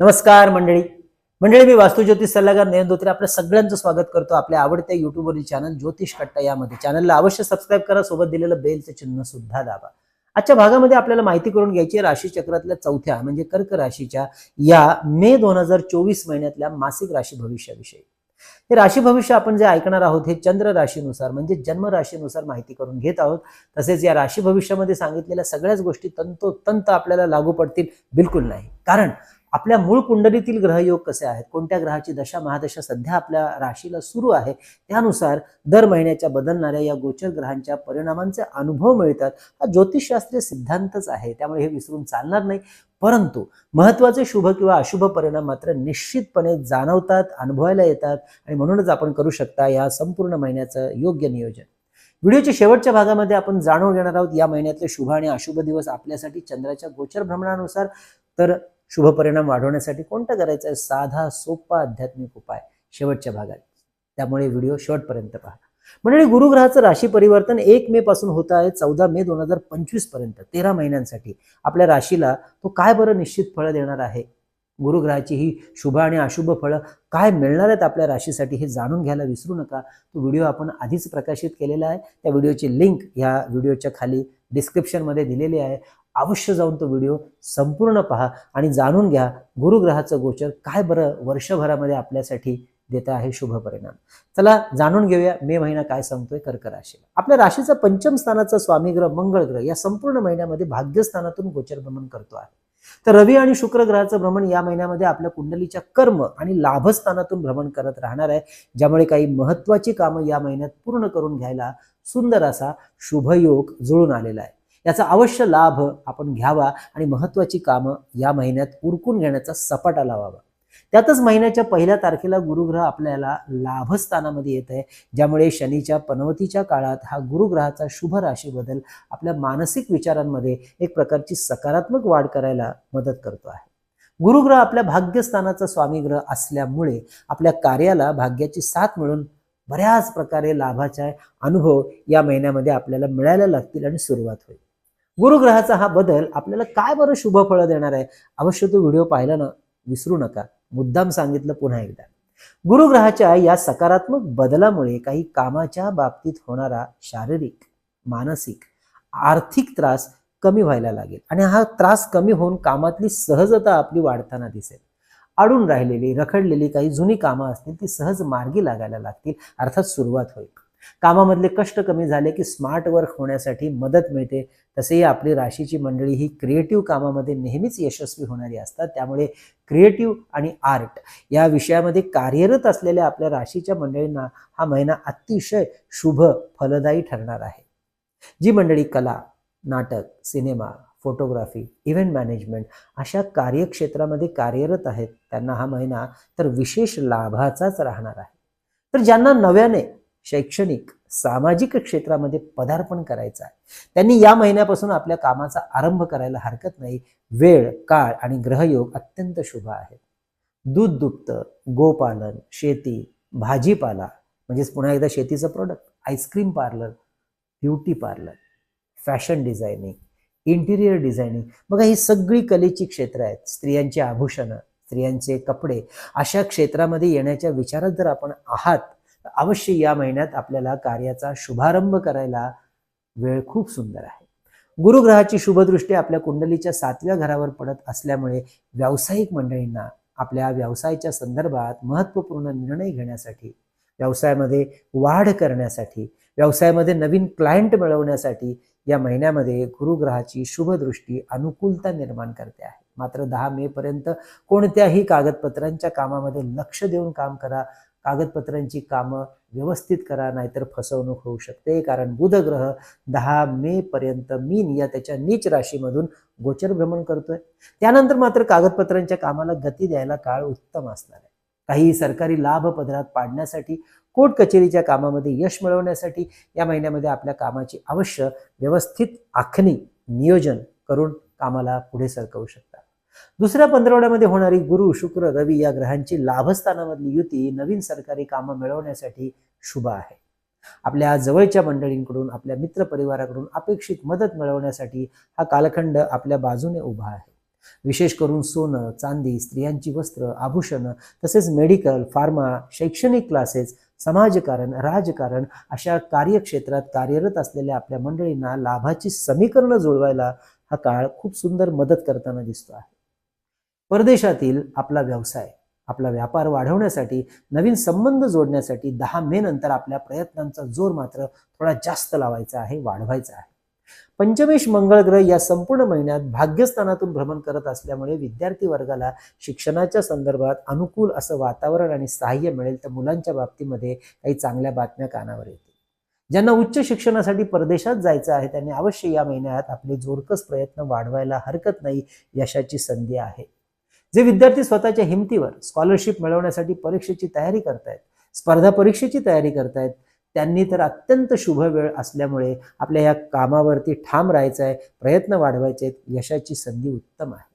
नमस्कार मंडळी. मंडळी मी वास्तुज्योतिष सल्लागार नयन धोत्रे. आपल्या सगळ्यांचं स्वागत करतो आपल्या आवडत्या युट्यूबवरील चॅनल ज्योतिष कट्टा यामध्ये. चॅनलला अवश्य सबस्क्राईब करा सोबत दिलेलं बेलचं चिन्ह सुद्धा दाबा. आजच्या भागामध्ये आपल्याला माहिती करून घ्यायची राशी चक्रातल्या चौथ्या म्हणजे कर्क राशीच्या या मे दोन हजार चोवीस महिन्यातल्या मासिक राशी भविष्याविषयी. हे राशी भविष्य आपण जे ऐकणार आहोत हे चंद्र राशीनुसार म्हणजे जन्म राशीनुसार माहिती करून घेत आहोत. तसेच या राशी भविष्यामध्ये सांगितलेल्या सगळ्याच गोष्टी तंतोतंत आपल्याला लागू पडतील बिलकुल नाही. कारण आपल्या मूळ कुंडलीतील ग्रहयोग कसे आहेत? कोणत्या ग्रहाची दशा महादशा सध्या आपल्या राशीला सुरू आहे? त्यानुसार दर महिन्याच्या बदलणाऱ्या या गोचर ग्रहांच्या परिणामांचे अनुभव मिळतात. हा ज्योतिषशास्त्रीय सिद्धांतच आहे त्यामुळे हे विसरून चालणार नाही. परंतु महत्त्वाचे शुभ किंवा अशुभ परिणाम मात्र निश्चितपणे जाणवतात अनुभवायला येतात आणि म्हणूनच आपण करू शकता या संपूर्ण महिन्याचं योग्य नियोजन. व्हिडिओच्या शेवटच्या भागामध्ये आपण जाणून घेणार आहोत या महिन्यातले शुभ आणि अशुभ दिवस आपल्यासाठी चंद्राच्या गोचर भ्रमणानुसार. तर शुभ परिणाम वाढवण्यासाठी कोणता करायचा आहे? साधा सोपा आध्यात्मिक उपाय शेवटच्या भागात. त्यामुळे व्हिडिओ शेवटपर्यंत पहा. म्हणजे गुरुग्रहाचं राशी परिवर्तन एक मे पासून होत आहे चौदा मे दोन हजार पंचवीसपर्यंत तेरा महिन्यांसाठी. आपल्या राशीला तो काय बरं निश्चित फळं देणार आहे? गुरुग्रहाची ही शुभ आणि अशुभ फळं काय मिळणार आहेत आपल्या राशीसाठी हे जाणून घ्यायला विसरू नका. तो व्हिडिओ आपण आधीच प्रकाशित केलेला आहे. त्या व्हिडिओची लिंक ह्या व्हिडिओच्या खाली डिस्क्रिप्शनमध्ये दिलेली आहे. अवश्य जाऊन तो व्हिडिओ संपूर्ण पहा आणि जाणून घ्या गुरुग्रहाचं गोचर काय बरं वर्षभरामध्ये आपल्यासाठी देत आहे शुभ परिणाम. चला जाणून घेऊया मे महिना काय सांगतोय कर्क राशीला आपल्या राशीचा पंचम स्थानाचा स्वामी ग्रह मंगळ ग्रह या संपूर्ण महिन्यामध्ये भाग्यस्थानातून गोचर भ्रमण करतो आहे. तर रवी आणि शुक्र ग्रहाचं भ्रमण या महिन्यामध्ये आपल्या कुंडलीच्या कर्म आणि लाभस्थानातून भ्रमण करत राहणार आहे. ज्यामुळे काही महत्वाची कामं या महिन्यात पूर्ण करून घ्यायला सुंदर असा शुभयोग जुळून आलेला आहे. याचा अवश्य लाभ आपण घ्यावा आणि महत्वाची कामं या महिन्यात उरकून घेण्याचा सपाटा लावावा. त्यातच महिन्याच्या पहिल्या तारखेला गुरुग्रह आपल्याला लाभस्थानामध्ये येत आहे. ज्यामुळे शनीच्या पनवतीच्या काळात हा गुरुग्रहाचा शुभ राशी बदल आपल्या मानसिक विचारांमध्ये एक प्रकारची सकारात्मक वाढ करायला मदत करतो आहे. गुरुग्रह आपल्या भाग्यस्थानाचा स्वामी ग्रह असल्यामुळे आपल्या कार्याला भाग्याची साथ मिळून बऱ्याच प्रकारे लाभाचा अनुभव या महिन्यामध्ये आपल्याला मिळायला लागतील आणि सुरुवात होईल. गुरुग्रहाचा हा बदल आपल्याला काय बरं शुभ फळं देणार आहे? अवश्य तो व्हिडिओ पाहिला ना विसरू नका. मुद्दाम सांगितलं पुन्हा एकदा. गुरुग्रहाच्या या सकारात्मक बदलामुळे काही कामाच्या बाबतीत होणारा शारीरिक मानसिक आर्थिक त्रास कमी व्हायला लागेल. आणि हा त्रास कमी होऊन कामातली सहजता आपली वाढताना दिसेल. अडून राहिलेली रखडलेली काही जुनी कामं असतील ती सहज मार्गी लागायला लागतील. अर्थात सुरुवात होईल. कामामधले कष्ट कमी झाले की स्मार्ट वर्क होण्यासाठी मदत मिळते. तसेही आपली राशीची मंडळी ही क्रिएटिव्ह कामामध्ये नेहमीच यशस्वी होणारी असतात. त्यामुळे क्रिएटिव्ह आणि आर्ट या विषयामध्ये कार्यरत असलेल्या आपल्या राशीच्या मंडळींना हा महिना अतिशय शुभ फलदायी ठरणार आहे. जी मंडळी कला नाटक सिनेमा फोटोग्राफी इव्हेंट मॅनेजमेंट अशा कार्यक्षेत्रामध्ये कार्यरत आहेत त्यांना हा महिना तर विशेष लाभाचाच राहणार आहे. तर ज्यांना नव्याने शैक्षणिक सामाजिक क्षेत्रामध्ये पदार्पण करायचं आहे. त्यांनी या महिन्यापासून आपल्या कामाचा आरंभ करायला हरकत नाही. वेळ काळ आणि ग्रहयोग अत्यंत शुभ आहे दूध दुप्त गोपालन शेती भाजीपाला म्हणजेच पुन्हा एकदा शेतीचं product ice cream parlour beauty parlour fashion designing interior designing बघा ही सगळी कलेची क्षेत्र आहेत. स्त्रियांची आभूषणं स्त्रियांचे कपडे अशा क्षेत्रामध्ये येण्याच्या विचारात जर आपण आहात अवश्य या महिन्यात आपल्याला कार्याचा शुभारंभ करायला वेळ खूप सुंदर आहे. गुरुग्रहाची शुभदृष्टी आपल्या कुंडलीच्या सातव्या घरावर पडत असल्यामुळे व्यावसायिक मंडळींना आपल्या व्यवसायाच्या संदर्भात महत्त्वपूर्ण निर्णय घेण्यासाठी व्यवसायामध्ये वाढ करण्यासाठी व्यवसायामध्ये नवीन क्लायंट मिळवण्यासाठी या महिन्यामध्ये गुरुग्रहाची शुभदृष्टी अनुकूलता निर्माण करते आहे. मात्र दहा मे पर्यंत कोणत्याही कागदपत्रांच्या कामामध्ये लक्ष देऊन काम करा कागदपत्रांची कामं व्यवस्थित करा नाहीतर फसवणूक होऊ शकते. कारण बुधग्रह दहा मे पर्यंत मीन या त्याच्या नीच राशीमधून गोचर भ्रमण करतोय. त्यानंतर मात्र कागदपत्रांच्या कामाला गती द्यायला काळ उत्तम असणार आहे. काही सरकारी लाभ पदरात पाडण्यासाठी कोर्ट कचेरीच्या कामामध्ये यश मिळवण्यासाठी या महिन्यामध्ये आपल्या कामाची अवश्य व्यवस्थित आखणी नियोजन करून कामाला पुढे सरकवू शकतो. दुसऱ्या पंधरवड्यामध्ये होणारी गुरु शुक्र रवी या ग्रहांची लाभस्थानामधली युती नवीन सरकारी कामं मिळवण्यासाठी शुभ आहे. आपल्या जवळच्या मंडळींकडून आपल्या मित्र परिवाराकडून अपेक्षित मदत मिळवण्यासाठी हा कालखंड आपल्या बाजूने उभा आहे. विशेष करून सोनं चांदी स्त्रियांची वस्त्र आभूषणं तसेच मेडिकल फार्मा शैक्षणिक क्लासेस समाजकारण राजकारण अशा कार्यक्षेत्रात कार्यरत असलेल्या आपल्या मंडळींना लाभाची समीकरणं जुळवायला हा काळ खूप सुंदर मदत करताना दिसतो आहे. परदेशातील आपला व्यवसाय आपला व्यापार वाढवण्यासाठी नवीन संबंध जोडण्यासाठी दहा मे नंतर आपल्या प्रयत्नांचा जोर मात्र थोडा जास्त लावायचा आहे वाढवायचा आहे. पंचमेश मंगळ ग्रह या संपूर्ण महिन्यात भाग्यस्थानातून भ्रमण करत असल्यामुळे विद्यार्थी वर्गाला शिक्षणाच्या संदर्भात अनुकूल असं वातावरण आणि सहाय्य मिळेल तर मुलांच्या बाबतीमध्ये काही चांगल्या बातम्या कानावर येतील. ज्यांना उच्च शिक्षणासाठी परदेशात जायचं आहे त्यांनी अवश्य या महिन्यात आपले जोरकस प्रयत्न वाढवायला हरकत नाही यशाची संधी आहे. जे विद्यार्थी स्वतःच्या हिमतीवर स्कॉलरशिप मिळवण्यासाठी परीक्षेची तयारी करतायत स्पर्धा परीक्षेची तयारी करतायत त्यांनी तर अत्यंत शुभ वेळ असल्यामुळे आपल्या या कामावरती ठाम राहायचं आहे प्रयत्न वाढवायचे आहेत यशाची संधी उत्तम आहे.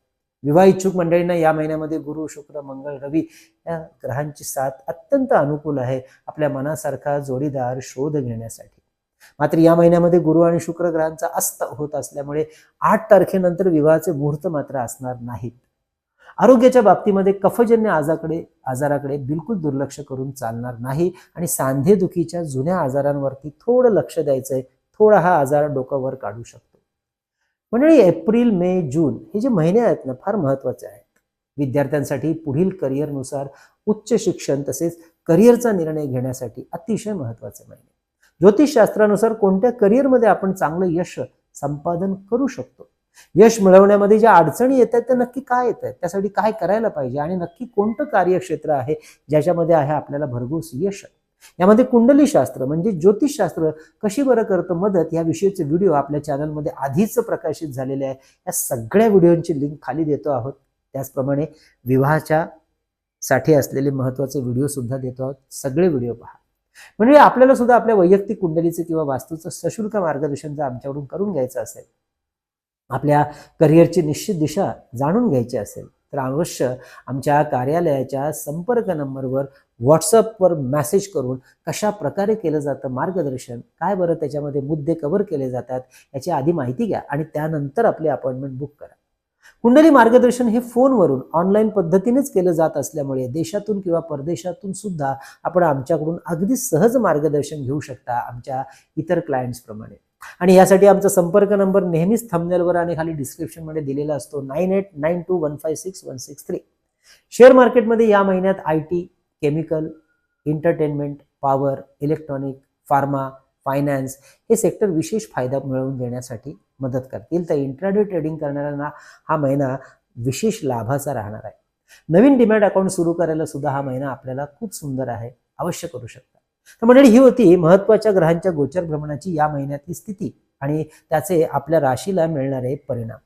विवाह इच्छुक मंडळींना या महिन्यामध्ये गुरु शुक्र मंगळ रवी या ग्रहांची साथ अत्यंत अनुकूल आहे आपल्या मनासारखा जोडीदार शोध घेण्यासाठी. मात्र या महिन्यामध्ये गुरु आणि शुक्र ग्रहांचा अस्त होत असल्यामुळे आठ तारखेनंतर विवाहाचे मुहूर्त मात्र असणार नाहीत. आरोग्याच्या बाबतीमध्ये कफजन्य आजाकडे आजाराकडे बिलकुल दुर्लक्ष करून चालणार नाही आणि सांधेदुखीच्या जुन्या आजारांवरती थोडं लक्ष द्यायचंय. थोडा हा आजार डोकावर काढू शकतो. मंडळी एप्रिल मे जून हे जे महिने आहेत ना फार महत्त्वाचे आहेत. विद्यार्थ्यांसाठी पुढील करिअरनुसार उच्च शिक्षण तसेच करिअरचा निर्णय घेण्यासाठी अतिशय महत्त्वाचे महिने. ज्योतिषशास्त्रानुसार कोणत्या करिअरमध्ये आपण चांगलं यश संपादन करू शकतो? यश मिळवण्यामध्ये ज्या अडचणी येत आहेत त्या नक्की काय येत आहेत? त्यासाठी काय करायला पाहिजे? आणि नक्की कोणतं कार्यक्षेत्र आहे ज्याच्यामध्ये आहे आपल्याला भरघोस यश यामध्ये कुंडली शास्त्र म्हणजे ज्योतिषशास्त्र कशी बरं करतं मदत या विषयीचे व्हिडिओ आपल्या चॅनलमध्ये आधीच प्रकाशित झालेले आहे. या सगळ्या व्हिडिओंची लिंक खाली देतो आहोत. त्याचप्रमाणे विवाहाच्या साठी असलेले महत्त्वाचे व्हिडिओ सुद्धा देतो आहोत. सगळे व्हिडिओ पहा. म्हणजे आपल्याला सुद्धा आपल्या वैयक्तिक कुंडलीचं किंवा वास्तूचं सशुल्क मार्गदर्शन जर आमच्याकडून करून घ्यायचं असेल आपल्या करिअरची निश्चित दिशा जाणून घ्यायची असेल तर अवश्य आमच्या कार्यालयाच्या संपर्क नंबरवर व्हॉट्सअपवर मॅसेज करून कशा प्रकारे केलं जातं मार्गदर्शन काय बरं त्याच्यामध्ये मुद्दे कव्हर केले जातात याची आधी माहिती घ्या आणि त्यानंतर आपली अपॉइंटमेंट बुक करा. कुंडली मार्गदर्शन हे फोनवरून ऑनलाईन पद्धतीनेच केलं जात असल्यामुळे देशातून किंवा परदेशातून सुद्धा आपण आमच्याकडून अगदी सहज मार्गदर्शन घेऊ शकता आमच्या इतर क्लायंट्सप्रमाणे आणि यासाठी आमचा संपर्क नंबर नेहमीच थंबनेलवर आणि खाली डिस्क्रिप्शनमध्ये दिलेला असतो. Nine eight nine two one five six one six three. Share मार्केटमध्ये या महिन्यात I T chemical entertainment power electronic pharma finance हे सेक्टर विशेष फायदा मिळवून देण्यासाठी मदत करतील. तर इंट्राडे ट्रेडिंग करणाऱ्यांना हा महिना विशेष लाभाचा राहणार आहे. नवीन डिमॅट अकाउंट सुरू करायला सुद्धा हा महिना आपल्याला खूप सुंदर आहे. अवश्य करू शकता. तर मंडळी ही होती महत्त्वाच्या ग्रहांच्या गोचर भ्रमणाची या महिन्यातली स्थिती आणि त्याचे आपल्या राशीला मिळणारे परिणाम.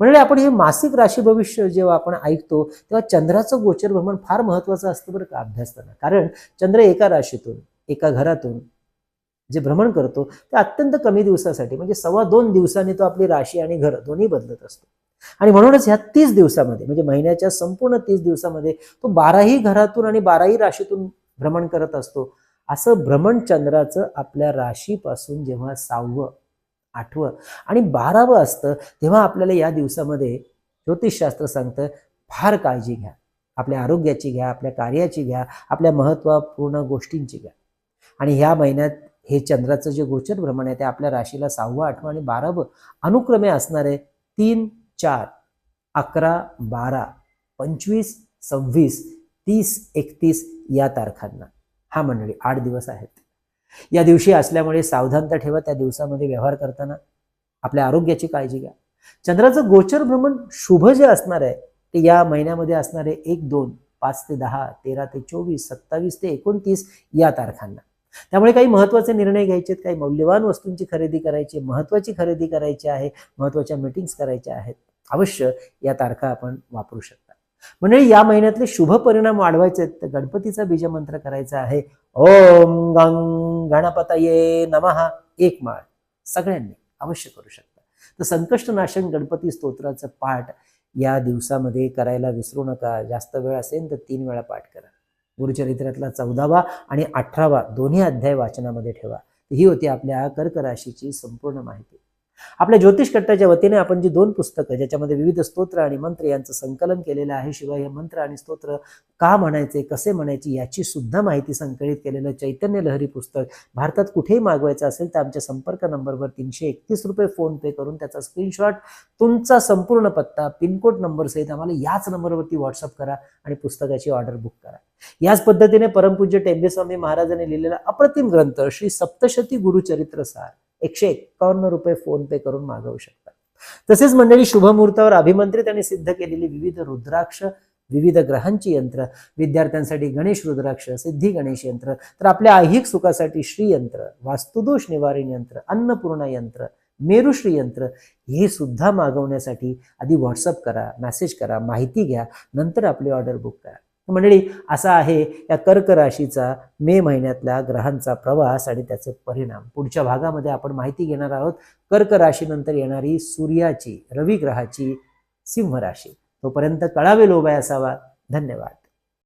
म्हणजे आपण हे मासिक राशी भविष्य जेव्हा आपण ऐकतो तेव्हा चंद्राचं गोचर भ्रमण फार महत्वाचं असतं बरं का अभ्यासताना. कारण चंद्र एका राशीतून एका घरातून जे भ्रमण करतो ते अत्यंत कमी दिवसासाठी म्हणजे सव्वा दोन दिवसांनी तो आपली राशी आणि घर दोन्ही बदलत असतो. आणि म्हणूनच ह्या तीस दिवसामध्ये म्हणजे महिन्याच्या संपूर्ण तीस दिवसामध्ये तो बाराही घरातून आणि बाराही राशीतून भ्रमण करत असतो. असं भ्रमण चंद्राचं आपल्या राशीपासून जेव्हा सहावं आठवं आणि बारावं असतं तेव्हा आपल्याला या दिवसामध्ये ज्योतिषशास्त्र सांगतं फार काळजी घ्या. आपल्या आरोग्याची घ्या आपल्या कार्याची घ्या आपल्या महत्त्वपूर्ण गोष्टींची घ्या. आणि ह्या महिन्यात हे चंद्राचं जे गोचर भ्रमण आहे ते आपल्या राशीला सहावं आठवं आणि बारावं अनुक्रमे असणारे तीन चार अकरा बारा पंचवीस सव्वीस तीस एकतीस या तारखांना. हा मंडळी आठ दिवस आहेत. या दिवशी असल्यामुळे सावधानता ठेवा त्या दिवसामध्ये व्यवहार करताना आपल्या आरोग्याची काळजी घ्या. चंद्राचं गोचर भ्रमण शुभ जे असणार आहे ते या महिन्यामध्ये असणारे एक दोन पाच ते दहा तेरा ते चोवीस सत्तावीस ते एकोणतीस या तारखांना. त्यामुळे काही महत्त्वाचे निर्णय घ्यायचे आहेत काही मौल्यवान वस्तूंची खरेदी करायची महत्त्वाची खरेदी करायची आहे महत्त्वाच्या मीटिंग्स करायच्या आहेत. अवश्य या तारखा आपण वापरू शकतो. म्हणजे या महिन्यातले शुभ परिणाम वाढवायचे आहेत तर गणपतीचा बीजमंत्र करायचा आहे. ओम गंग गणपतये नमहा एक माळ. सगळ्यांनी अवश्य करू शकता. तर संकष्टनाशन गणपती स्तोत्राचं पाठ या दिवसामध्ये करायला विसरू नका. जास्त वेळ असेल तर तीन वेळा पाठ करा. गुरुचरित्रातला चौदावा आणि अठरावा दोन्ही अध्याय वाचनामध्ये ठेवा. ही होती आपल्या कर्क राशीची संपूर्ण माहिती. आपल्या ज्योतिष कट्टाच्या वतीने आपण जी दोन पुस्तकं ज्याच्यामध्ये विविध स्तोत्र आणि मंत्र यांचं संकलन केलेलं आहे शिवाय हे मंत्र आणि स्तोत्र का म्हणायचे कसे म्हणायचे याची सुद्धा माहिती संकलित केलेलं चैतन्य लहरी पुस्तक भारतात कुठेही मागवायचं असेल तर आमच्या संपर्क नंबरवर तीनशे एकतीस रुपये फोन पे करून त्याचा स्क्रीनशॉट तुमचा संपूर्ण पत्ता पिनकोड नंबर सहित आम्हाला याच नंबरवरती व्हॉट्सअप करा आणि पुस्तकाची ऑर्डर बुक करा. याच पद्धतीने परमपूज्य टेंबेस्वामी महाराजांनी लिहिलेला अप्रतिम ग्रंथ श्री सप्तशती गुरुचरित्र सार. एकशे एक्कावन्न रुपये फोन पे करून मागवू शकता तसेच मंडळी शुभमुहूर्तावर अभिमंत्रित आणि सिद्ध केलेली विविध रुद्राक्ष विविध ग्रहांची यंत्र विद्यार्थ्यांसाठी गणेश रुद्राक्ष सिद्धी गणेश यंत्र तर आपल्या ऐहिक सुखासाठी श्रीयंत्र वास्तुदोष निवारण यंत्र अन्नपूर्णा यंत्र मेरुश्री यंत्र हे सुद्धा मागवण्यासाठी आधी व्हॉट्सअप करा मेसेज करा माहिती घ्या नंतर आपली ऑर्डर बुक करा. मंडळी असा आहे या कर्क राशीचा मे महिन्यातल्या ग्रहांचा प्रवास आणि त्याचे परिणाम. पुढच्या भागामध्ये आपण माहिती घेणार आहोत. कर्क राशीनंतर येणारी सूर्याची रवी ग्रहाची सिंह राशी. तोपर्यंत कळावे लोभाय असावा. धन्यवाद.